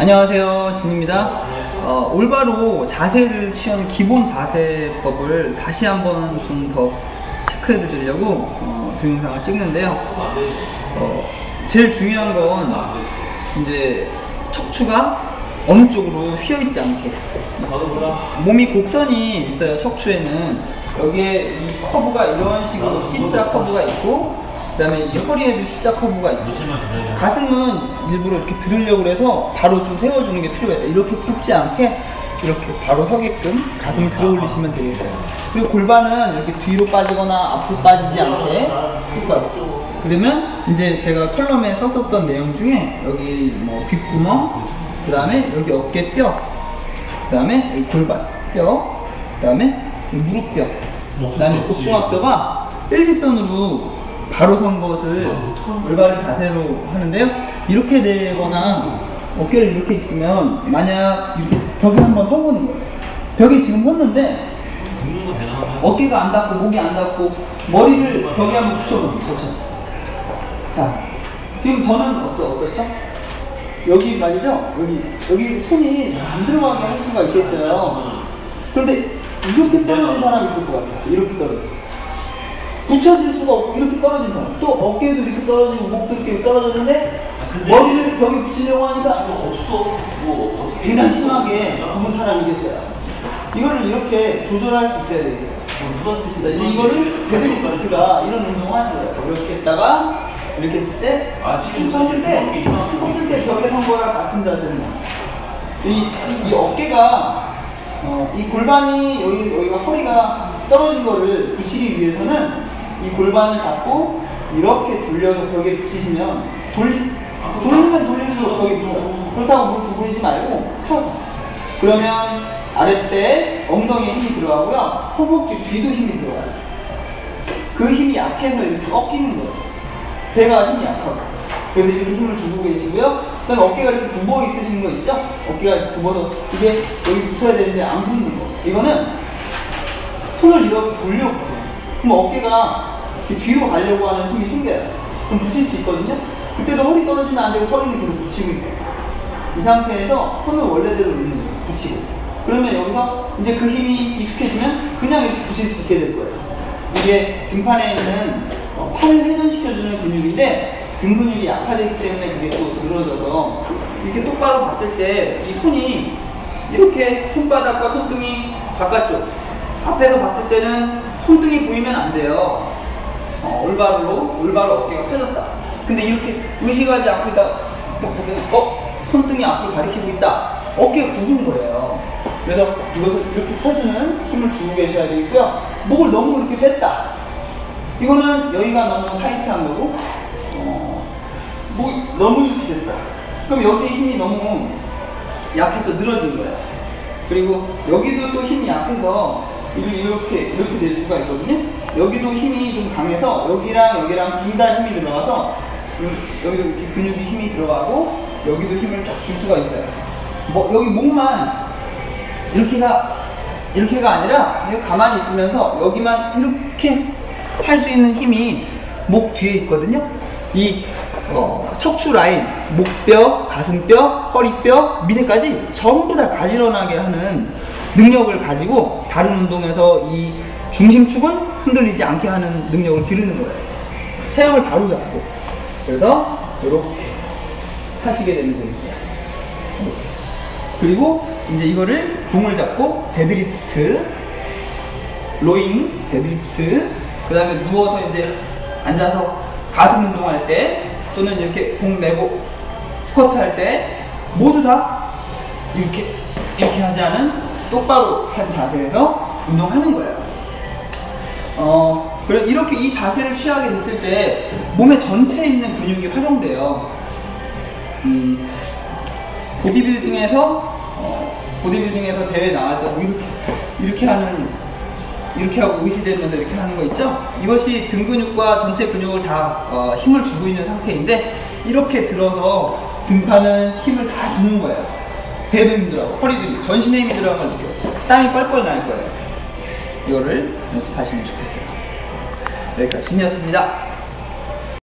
안녕하세요 진입니다. 어, 올바로 자세를 취하는 기본 자세법을 다시 한번 좀 더 체크해 드리려고 어, 동영상을 찍는데요. 어, 제일 중요한 건 이제 척추가 어느 쪽으로 휘어있지 않게. 몸이 곡선이 있어요 척추에는. 여기에 이 커브가 이런 식으로 C자 커브가 있고 그 다음에 이 허리에도 C자 커브가 있고 가슴은 일부러 이렇게 들으려고 해서 바로 좀 세워주는 게 필요해요. 이렇게 굽지 않게 이렇게 바로 서게끔 가슴을 들어 올리시면 되겠어요. 그리고 골반은 이렇게 뒤로 빠지거나 앞으로 빠지지 않게 똑바로. 그러면 이제 제가 컬럼에 썼었던 내용 중에 여기 뭐 귓구멍, 그 다음에 여기 어깨뼈, 그 다음에 여기 골반 뼈, 그 다음에 무릎뼈, 그 다음에 복숭아뼈가 일직선으로 바로 선 것을 올바른 자세로 하는데요. 이렇게 되거나 어깨를 이렇게 있으면 만약 이렇게 벽에 한번 서보는 거예요. 벽에 지금 섰는데 어깨가 안 닿고 목이 안 닿고 머리를 벽에 한번 붙여보는 거죠. 자, 지금 저는 어떠, 어떻죠? 여기 말이죠? 여기, 여기 손이 잘 안 들어가게 할 수가 있겠어요. 그런데 이렇게 떨어진 사람이 있을 것 같아요. 이렇게 떨어져. 붙여질 수가 없고 이렇게 떨어진 사람 또 어깨도 이렇게 떨어지고 목도 이렇게 떨어졌는데 머리를 벽에 붙이려고 하니까 없어. 뭐 굉장히 심하게 굽은 사람이겠어요. 이거를 이렇게 조절할 수 있어야 되겠어요. 자 이제 이거를 데드리프트가 이런 운동을 하는 거예요. 이렇게 했다가 이렇게 했을 때 섰을 때 섰을 때 벽에 선 거랑 같은 자세는 이, 이 어깨가 어, 이 골반이 여기 여기가 허리가 떨어진 거를 붙이기 위해서는 이 골반을 잡고 이렇게 돌려서 벽에 붙이시면 돌리 돌리면 돌릴수록 벽에 붙어요. 그렇다고 물 구부리지 말고 펴서 그러면 아랫배 엉덩이에 힘이 들어가고요 허벅지 뒤도 힘이 들어가요. 그 힘이 약해서 이렇게 꺾이는 거예요. 배가 힘이 약하고 그래서 이렇게 힘을 주고 계시고요. 그 다음에 어깨가 이렇게 굽어 있으신 거 있죠? 어깨가 이렇게 굽어서 이게 여기 붙어야 되는데 안 붙는 거. 이거는 손을 이렇게 돌려 붙여요. 그럼 어깨가 뒤로 가려고 하는 힘이 생겨요. 그럼 붙일 수 있거든요. 그때도 허리 떨어지면 안 되고 허리는 계속 붙이고 있고. 이 상태에서 손을 원래대로 놓는 거예요. 붙이고. 그러면 여기서 이제 그 힘이 익숙해지면 그냥 이렇게 붙일 수 있게 될 거예요. 이게 등판에 있는 어, 팔을 회전시켜주는 근육인데 등 근육이 약화되기 때문에 그게 또 늘어져서 이렇게 똑바로 봤을 때 이 손이 이렇게 손바닥과 손등이 바깥쪽 앞에서 봤을 때는 손등이 보이면 안 돼요. 어, 올바로 올바로 어깨가 펴졌다. 근데 이렇게 의식하지 않고 있다 어 손등이 앞으로 가리키고 있다. 어깨가 굽은 거예요. 그래서 이것을 이렇게 펴주는 힘을 주고 계셔야 되겠고요. 목을 너무 이렇게 뺐다. 이거는 여기가 너무 타이트한 거고 어, 목이 너무 이렇게 됐다. 그럼 여기에 힘이 너무 약해서 늘어진 거예요. 그리고 여기도 또 힘이 약해서 이렇게 이렇게 될 수가 있거든요. 여기도 힘이 좀 강해서 여기랑 여기랑 둘 다 힘이 들어가서 여기도 이렇게 근육이 힘이 들어가고 여기도 힘을 쫙 줄 수가 있어요. 뭐 여기 목만 이렇게가 이렇게가 아니라 여기 가만히 있으면서 여기만 이렇게 할 수 있는 힘이 목 뒤에 있거든요. 이 어, 척추 라인, 목뼈, 가슴뼈, 허리뼈, 밑에까지 전부 다 가지런하게 하는 능력을 가지고 다른 운동에서 이 중심축은 흔들리지 않게 하는 능력을 기르는 거예요. 체형을 바로 잡고 그래서 이렇게 하시게 되면 되겠어요. 그리고 이제 이거를 공을 잡고 데드리프트, 로잉, 데드리프트, 그 다음에 누워서 이제 앉아서 가슴 운동할 때 또는 이렇게 공 메고 스쿼트 할 때 모두 다 이렇게 이렇게 하지 않은 똑바로 한 자세에서 운동하는 거예요. 어, 그래 이렇게 이 자세를 취하게 됐을 때 몸의 전체에 있는 근육이 활용돼요. 음, 보디빌딩에서 어, 보디빌딩에서 대회 나갈 때 뭐 이렇게 이렇게 하는 이렇게 하고 의시되면서 이렇게 하는 거 있죠? 이것이 등 근육과 전체 근육을 다 어, 힘을 주고 있는 상태인데 이렇게 들어서 등판은 힘을 다 주는 거예요. 배도 힘들어하고 허리도 힘들어 전신에 힘이 들어간 걸 느껴요. 땀이 뻘뻘 날 거예요. 이거를 연습하시면 좋겠어요. 여기까지 진이었습니다.